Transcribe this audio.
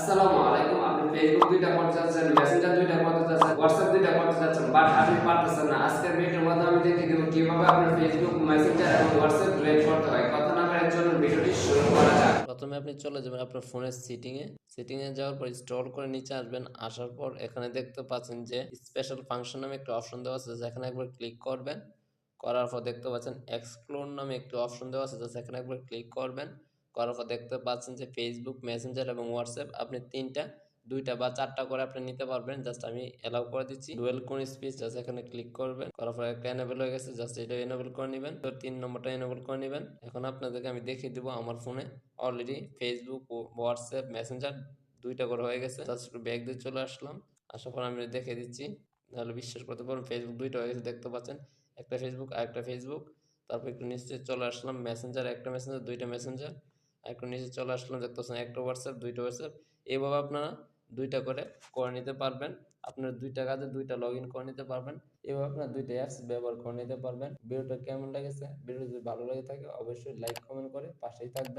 আসসালামু আলাইকুম, আপনি ফেসবুক দুইটা করতে চাচ্ছেন মেসেঞ্জার দুইটা করতে চাচ্ছেন হোয়াটসঅ্যাপ দুইটা করতে চাচ্ছেন বাট আপনি পারতেছেন না। আজকের ভিডিওর মধ্যে আমি দেখে দেবো কীভাবে আপনার ফেসবুক মেসেঞ্জার এবং হোয়াটসঅ্যাপ ডিলিট করতে হয়। কথা না বলার জন্য ভিডিওটি শুরু করা যাক। প্রথমে আপনি চলে যাবেন আপনার ফোনের সেটিংয়ে সেটিংয়ে যাওয়ার পর স্ক্রল করে নিচে আসবেন। আসার পর এখানে দেখতে পাচ্ছেন যে স্পেশাল ফাংশন নামে একটা অপশন দেওয়া আছে, যেখানে একবার ক্লিক করবেন। করার পর দেখতে পাচ্ছেন এক্সক্লোর নামে একটি অপশন দেওয়া আছে যেখানে একবার ক্লিক করবেন। করার পর দেখতে পাচ্ছেন যে ফেসবুক মেসেঞ্জার এবং হোয়াটসঅ্যাপ আপনি তিনটা, দুইটা বা চারটা করে আপনি নিতে পারবেন। জাস্ট আমি অ্যালাউ করে দিচ্ছি। ডুয়েল কোন স্পিচ জাস্ট এখানে ক্লিক করবেন। করার পর একটা এনেবল হয়ে গেছে জাস্ট এটা এনেবল করে নেবেন। তো তিন নম্বরটা এনেবল করে নেবেন। এখন আপনাদেরকে আমি দেখিয়ে দেবো আমার ফোনে অলরেডি ফেসবুক হোয়াটসঅ্যাপ মেসেঞ্জার দুইটা করে হয়ে গেছে। জাস্ট একটু ব্যাগ দিয়ে চলে আসলাম। আসার পর আমি দেখে দিচ্ছি। তাহলে বিশ্বাস করতে পারবেন ফেসবুক দুইটা হয়ে গেছে, দেখতে পাচ্ছেন। একটা ফেসবুক আর একটা ফেসবুক তারপর একটু নিচে চলে আসলাম। মেসেঞ্জার একটা মেসেঞ্জার দুইটা মেসেঞ্জার একটু নিচে চলে আসলাম দেখতে পাচ্ছেন একটা হোয়াটসঅ্যাপ দুইটা হোয়াটসঅ্যাপ এইভাবে আপনারা দুইটা করে করে নিতে পারবেন। আপনার দুইটা কাজে দুইটা লগ ইন করে নিতে পারবেন। এভাবে আপনার দুইটা অ্যাপস ব্যবহার করে নিতে পারবেন। ভিডিওটা কেমন লেগেছে? ভিডিও যদি ভালো লেগে থাকে, অবশ্যই লাইক কমেন্ট করে পাশেই থাকবেন।